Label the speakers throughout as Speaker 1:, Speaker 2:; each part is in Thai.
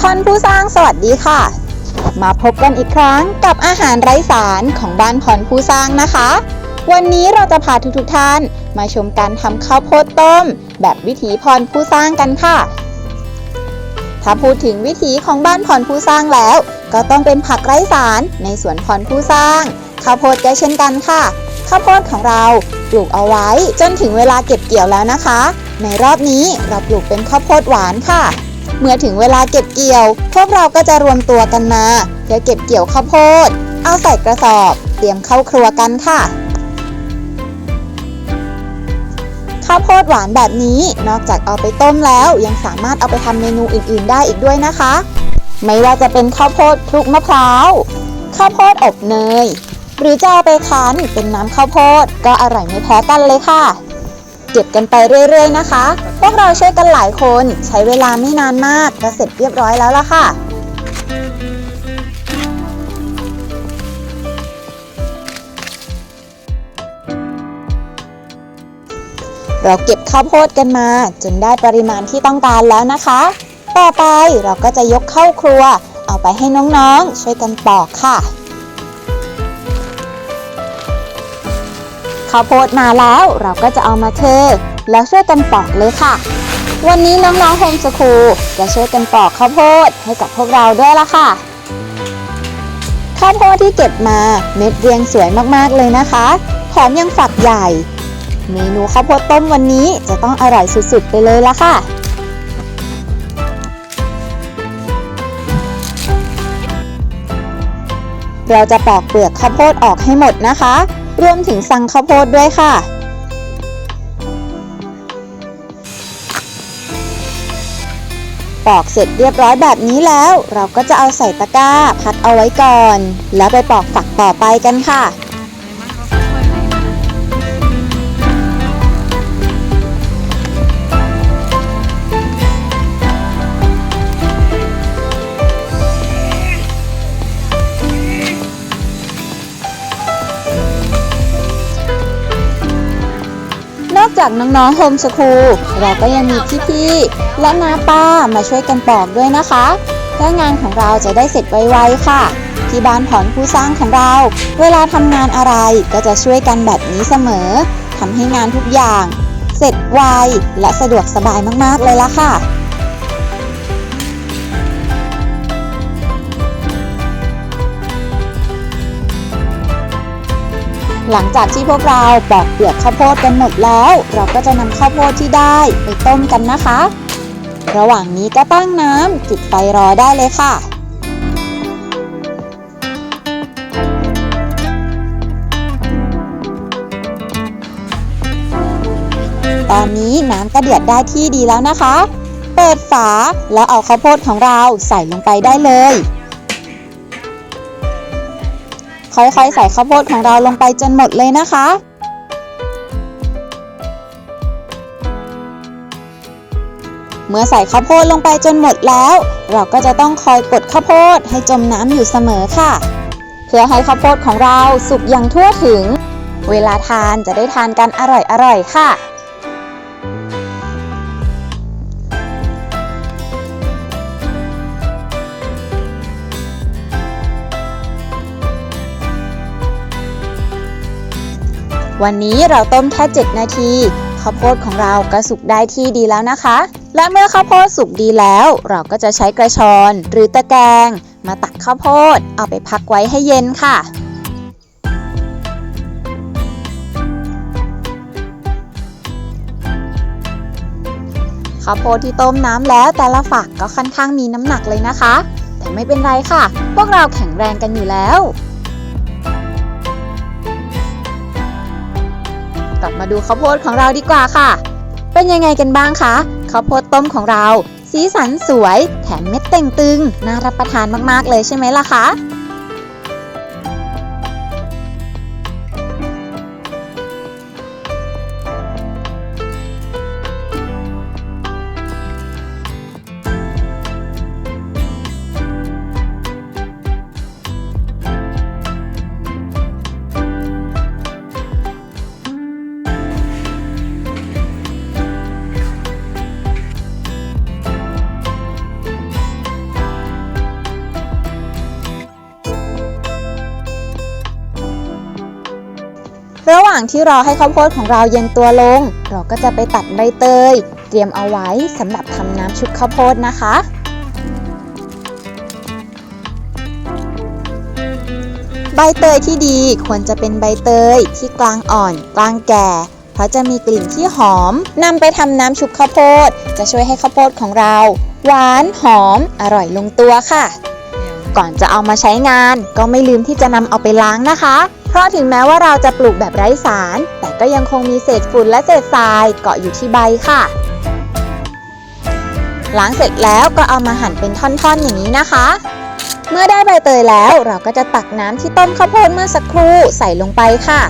Speaker 1: ท่านผู้สร้างสวัสดีค่ะ มาพบกันอีกครั้งกับอาหารไร้สารของบ้านพรผู้สร้างนะคะ วันนี้เราจะพาทุกๆท่านมาชมการทำข้าวโพดต้ม แบบวิถีพรผู้สร้างกันค่ะ ถ้าพูดถึงวิถีของบ้านพรผู้สร้างแล้ว ก็ต้องเป็นผักไร้สารในสวนพรผู้สร้าง ข้าวโพดก็เช่นกันค่ะข้าวโพดของเราปลูกเอาไว้จนถึงเวลาเก็บเกี่ยวแล้วนะคะ ในรอบนี้เราปลูกเป็นข้าวโพดหวานค่ะ เมื่อถึงเวลาเก็บเกี่ยว พวกเราก็จะรวมตัวกันมา เพื่อเก็บเกี่ยวข้าวโพด เอาใส่กระสอบ เตรียมเข้าครัวกันค่ะข้าวโพดหวานแบบนี้ นอกจากเอาไปต้มแล้วยังสามารถเอาไปทำเมนูอื่น ๆ ได้อีกด้วยนะคะ ไม่ว่าจะเป็นข้าวโพดคลุกมะพร้าวข้าวโพดอบเนย หรือจะเอาไปคั้นเป็นน้ำข้าวโพด ก็อร่อยไม่แพ้กันเลยค่ะ เก็บกันไปเรื่อย ๆ นะคะ พวกเราช่วยกันหลายคนใช้เวลาไม่นานมากก็เสร็จเรียบร้อยแล้วล่ะค่ะ เราเก็บข้าวโพดกันมา จนได้ปริมาณที่ต้องการแล้วนะคะ ต่อไปเราก็จะยกเข้าครัว เอาไปให้น้องๆ ช่วยกันปอกค่ะข้าวโพดมาแล้วเราก็จะเอามาเท แล้วช่วยกันปอกเลยค่ะ วันนี้น้องๆโฮมสคูลจะช่วยกันปอกข้าวโพดให้กับพวกเราด้วยละค่ะ ข้าวโพดที่เก็บมาเม็ดเรียงสวยมากๆเลยนะคะแถมยังฝักใหญ่ เมนูข้าวโพดต้มวันนี้จะต้องอร่อยสุดๆไปเลยละค่ะเราจะปอกเปลือกข้าวโพดออกให้หมดนะคะ รวมถึงสังข้าวโพดด้วยค่ะ ปอกเสร็จเรียบร้อยแบบนี้แล้ว เราก็จะเอาใส่ตะกร้าพักเอาไว้ก่อน แล้วไปปอกฝักต่อไปกันค่ะ จากน้องๆโฮมสคูลเราก็ยังมีพี่ๆและน้าป้ามาช่วยกันปอกด้วยนะคะเพื่องานของเราจะได้เสร็จไวๆค่ะ ที่บ้านผอนผู้สร้างของเรา เวลาทำงานอะไรก็จะช่วยกันแบบนี้เสมอทำให้งานทุกอย่าง เสร็จไวและสะดวกสบายมากๆเลยละค่ะ หลังจากที่พวกเราปอกเปลือกข้าวโพดกันหมดแล้ว เราก็จะนำข้าวโพดที่ได้ไปต้มกันนะคะ ระหว่างนี้ก็ตั้งน้ำจุดไฟรอได้เลยค่ะตอนนี้น้ำก็เดือดได้ที่ดีแล้วนะคะ เปิดฝาแล้วเอาข้าวโพดของเราใส่ลงไปได้เลย ค่อยๆ ใส่ข้าวโพดของเราลงไปจนหมดเลยนะคะ เมื่อใส่ข้าวโพดลงไปจนหมดแล้ว เราก็จะต้องคอยกดข้าวโพดให้จมน้ำอยู่เสมอค่ะ เพื่อให้ข้าวโพดของเราสุกอย่างทั่วถึง เวลาทานจะได้ทานกันอร่อยๆค่ะ วันนี้เราต้มแค่ 7 นาที ข้าวโพดของเราก็สุกได้ที่ดีแล้วนะคะ และเมื่อข้าวโพดสุกดีแล้ว เราก็จะใช้กระชอน หรือตะแกรงมาตักข้าวโพด เอาไปพักไว้ให้เย็นค่ะข้าวโพดที่ต้มน้ำแล้วแต่ละฝักก็ค่อนข้างมีน้ำหนักเลยนะคะ แต่ไม่เป็นไรค่ะ พวกเราแข็งแรงกันอยู่แล้ว บมาดูข้าวโพดของเราดีกว่าค่ะ เป็นยังไงกันบ้างคะข้าวโพดต้มของเรา สีสันสวย แถมเม็ดเต่งตึง น่ารับประทานมากๆเลยใช่ไหมล่ะคะ ระหว่างที่รอให้ข้าวโพดของเราเย็นตัวลง เราก็จะไปตัดใบเตย เตรียมเอาไว้สำหรับทำน้ำชุบข้าวโพดนะคะใบเตยที่ดีควรจะเป็นใบเตยที่กลางอ่อน กลางแก่ เพราะจะมีกลิ่นที่หอมนำไปทำน้ำชุบข้าวโพด จะช่วยให้ข้าวโพดของเรา หวานหอม อร่อยลงตัวค่ะ ก่อนจะเอามาใช้งานก็ไม่ลืมที่จะนำเอาไปล้างนะคะ เพราะถึงแม้ว่าเราจะปลูกแบบไร้สาร แต่ก็ยังคงมีเศษฝุ่นและเศษทรายเกาะอยู่ที่ใบค่ะล้างเสร็จแล้วก็เอามาหั่นเป็นท่อนๆอย่างนี้นะคะ เมื่อได้ใบเตยแล้วเราก็จะตักน้ำที่ต้มข้าวโพดเมื่อสักครู่ใส่ลงไปค่ะ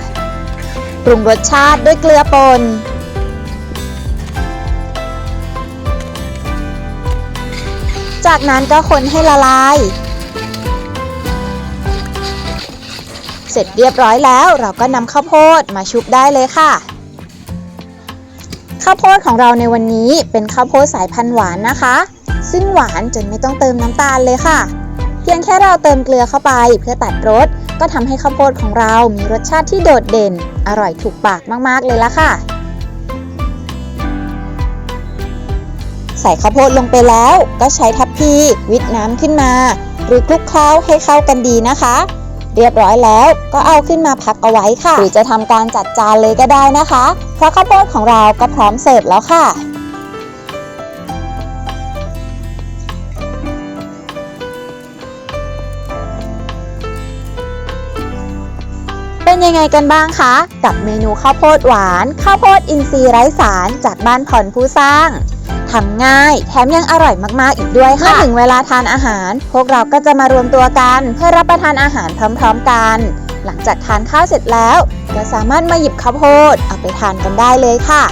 Speaker 1: ปรุงรสชาติด้วยเกลือป่นจากนั้นก็คนให้ละลาย เสร็จเรียบร้อยแล้วเราก็นำข้าวโพดมาชุบได้เลยค่ะ ข้าวโพดของเราในวันนี้เป็นข้าวโพดสายพันธุ์หวานนะคะ ซึ่งหวานจนไม่ต้องเติมน้ำตาลเลยค่ะ เพียงแค่เราเติมเกลือเข้าไปเพื่อตัดรสก็ทำให้ข้าวโพดของเรามีรสชาติที่โดดเด่น อร่อยถูกปากมากๆเลยละค่ะ ใส่ข้าวโพดลงไปแล้วก็ใช้ทัพพีวิทน้ำขึ้นมา หรือคลุกเคล้าให้เข้ากันดีนะคะ เรียบร้อยแล้ว ก็เอาขึ้นมาพักเอาไว้ค่ะ หรือจะทำการจัดจานเลยก็ได้นะคะ เพราะข้าวโพดของเราก็พร้อมเสิร์ฟแล้วค่ะเป็นยังไงกันบ้างคะ กับเมนูข้าวโพดหวาน ข้าวโพดอินทรีย์ไร้สารจากบ้านผ่อนผู้สร้าง ทำง่าย แถมยังอร่อยมากๆอีกด้วยค่ะเมื่อถึงเวลาทานอาหาร พวกเราก็จะมารวมตัวกัน เพื่อรับประทานอาหารพร้อม ๆ กัน หลังจากทานข้าวเสร็จแล้ว ก็สามารถมาหยิบข้าวโพดเอาไปทานกันได้เลยค่ะ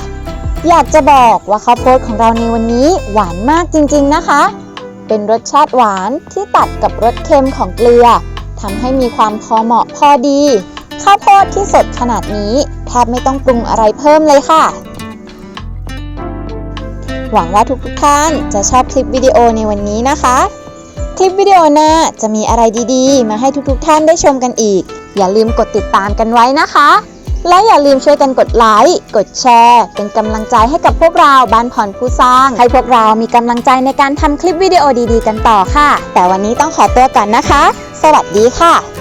Speaker 1: อยากจะบอกว่าข้าวโพดของเราในวันนี้หวานมากจริง ๆนะคะ เป็นรสชาติหวานที่ตัดกับรสเค็มของเกลือทำให้มีความพอเหมาะพอดี ข้าวโพดที่สดขนาดนี้แทบไม่ต้องปรุงอะไรเพิ่มเลยค่ะ หวังว่าทุกๆท่านจะชอบคลิปวิดีโอในวันนี้นะคะ คลิปวิดีโอหน้าจะมีอะไรดีๆ มาให้ทุกๆท่านได้ชมกันอีก อย่าลืมกดติดตามกันไว้นะคะ และอย่าลืมช่วยกันกดไลค์ กดแชร์ เป็นกำลังใจให้กับพวกเราบ้านผ่อนผู้สร้าง ให้พวกเรามีกำลังใจในการทำคลิปวิดีโอดีๆ กันต่อค่ะ แต่วันนี้ต้องขอตัวก่อนนะคะ สวัสดีค่ะ